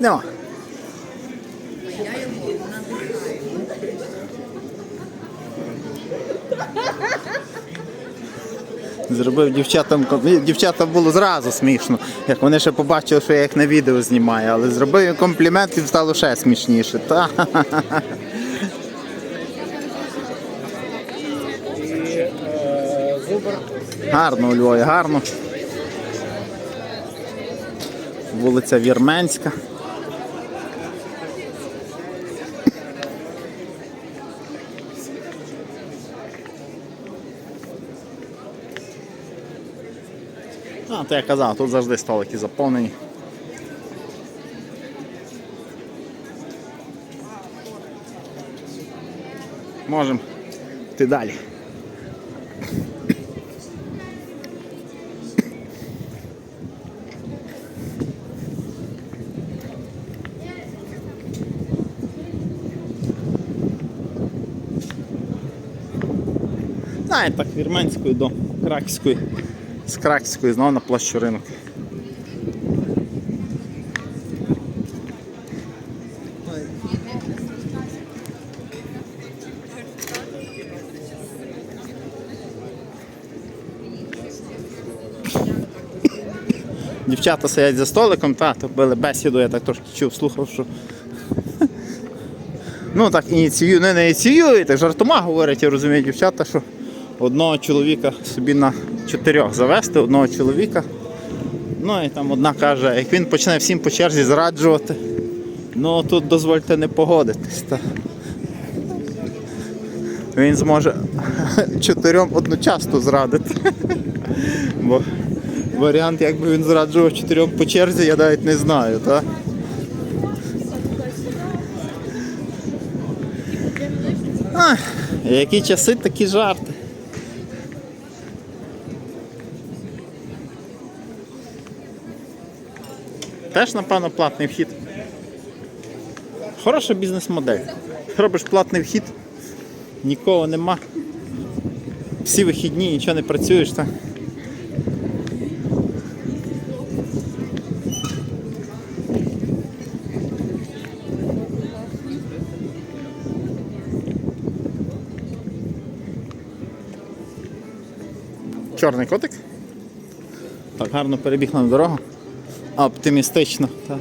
Нема. Я його надихаю. Зробив дівчатам дівчатам було зразу смішно, як вони ще побачили, що я їх на відео знімаю, але зробив їм комплімент, їм стало ще смішніше. Та. Гарно у Львові, гарно. Вулиця Вірменська. А, то я казав, тут завжди столики заповнені. Можемо йти далі. Знаєте, так, вірменської до краківської, з краківської знову на площу ринок. Дівчата сидять за столиком, та, то били бесіду, я так трошки чув, слухав, що. Ну так ініціюють, не ініціюють, так жартома говорять, я розумію, дівчата, що одного чоловіка собі на чотирьох завести, одного чоловіка. Ну і там одна каже, як він почне всім по черзі зраджувати, ну тут дозвольте не погодитись. Та. Він зможе чотирьом одночасно зрадити. Бо варіант, якби він зраджував чотирьом по черзі, я навіть не знаю. Та? Ах, які часи, такі жарти. Теж, напевно, платний вхід. Хороша бізнес-модель. Робиш платний вхід, нікого нема. Всі вихідні, нічого не працюєш. Та? Чорний котик. Так, гарно перебіг на дорогу. Оптимістично. Так.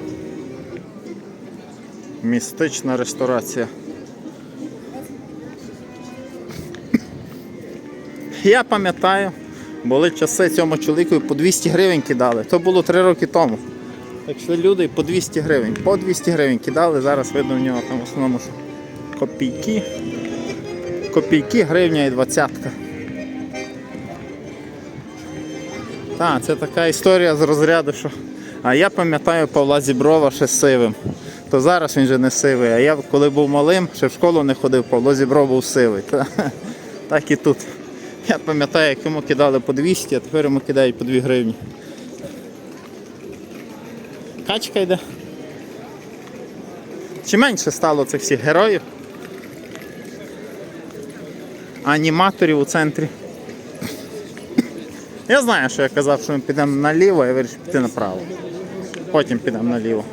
Містична ресторація. Я пам'ятаю, були часи цьому чоловіку по 200 гривень кидали. То було 3 роки тому. Так йшли люди по 200 гривень. По 200 гривень кидали, зараз видно в нього там в основному копійки. Копійки, гривня і двадцятка. Так, це така історія з розряду, що. А я пам'ятаю Павла Зіброва ще сивим. То зараз він же не сивий. А я коли був малим, ще в школу не ходив, Павло Зібров був сивий. Та, так і тут. Я пам'ятаю, як йому кидали по 200, а тепер йому кидають по 2 гривні. Качка йде. Чи менше стало цих всіх героїв? Аніматорів у центрі. Я знаю, що я казав, що ми підемо наліво, я вирішив піти направо. Потім підемо наліво.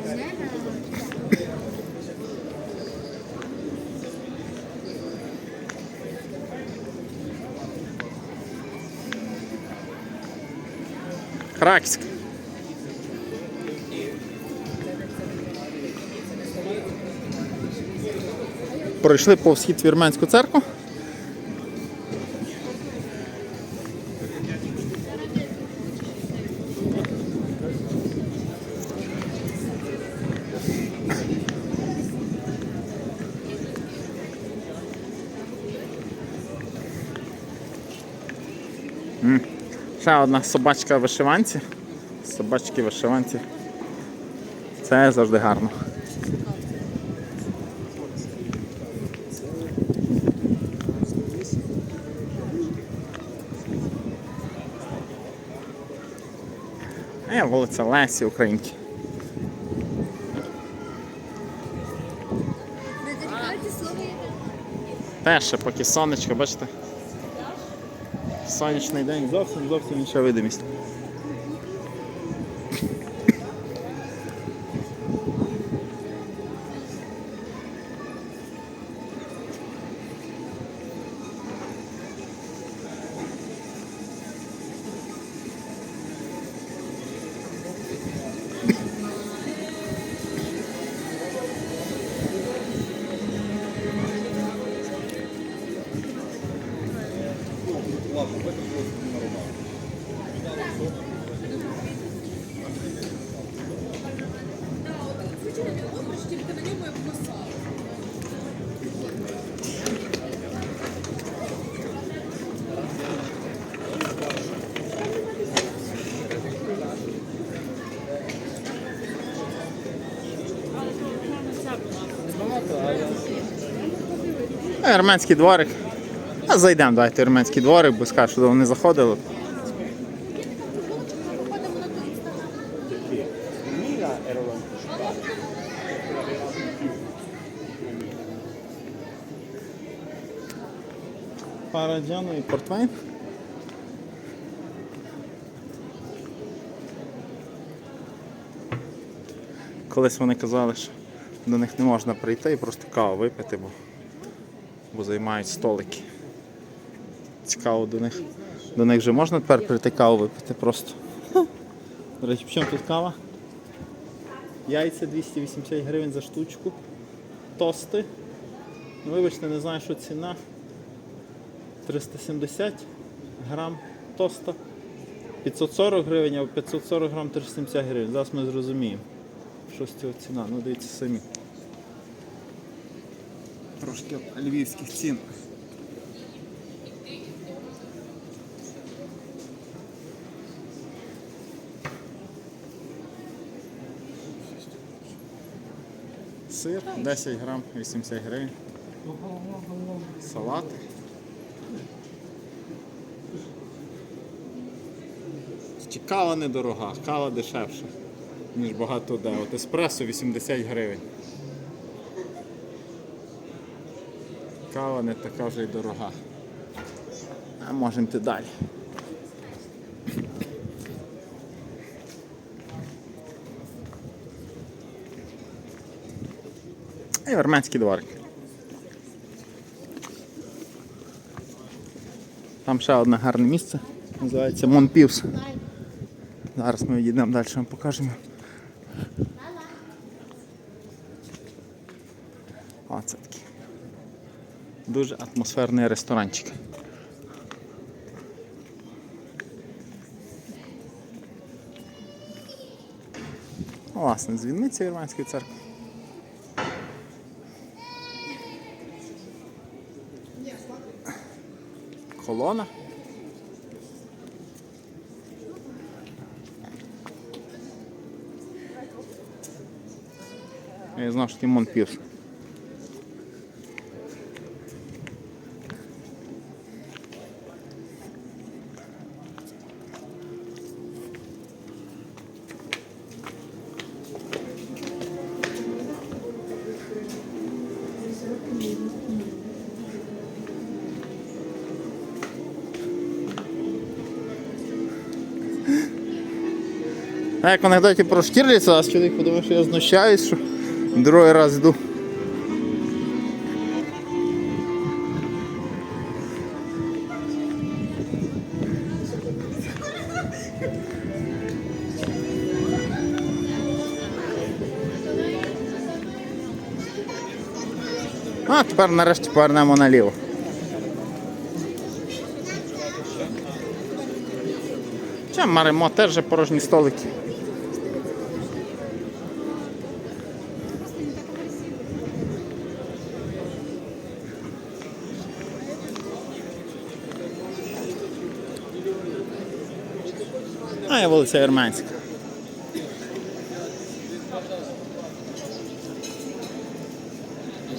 Краківськ. Пройшли повз схід Вірменську церкву. Ще одна собачка в вишиванці. Собачки в вишиванці. Це завжди гарно. Е, вулиця Лесі Українки. Ще поки сонечко, бачите? Сонячний день зовсім зовсім інша видимість. безплатно витратилося на руках. Ну, армянський дворик. А зайдемо, давайте армянський дворик, бо скажу, що вони заходили. Параджану і портвейн. Колись вони казали, що до них не можна прийти і просто каву випити, бо, бо займають столики. Цікаво до них. До них вже можна тепер прийти каву випити просто. До речі, в чому тут кава? Яйця 280 гривень за штучку. Тости. Ну, вибачте, не знаю, що ціна. 370 грам тоста. 540 гривень, а 540 грам 370 гривень. Зараз ми зрозуміємо. Що з цього ціна? Ну дивіться самі. Трошки львівських цін. Сир 10 грам 80 гривень. Салат. Чи Кава недорога, кава дешевша, ніж багато де. От еспресо 80 гривень. Кава не така вже й дорога. А можемо йти далі. І армянський дворик. Там ще одне гарне місце. Називається Монпівс. Зараз ми відійдемо далі, вам покажемо. О, це такий. Дуже атмосферний ресторанчик. Власне, дзвіниця Ірванської церкви. Колона. Я знав, що Тімон Пірс. А як в анекдоті про Штірліца, а чоловік подумав, що я знущаюсь, що другий раз йду. А тепер нарешті повернемо наліво. Чи маримо теж порожні столики. Я вулиця Вірменська.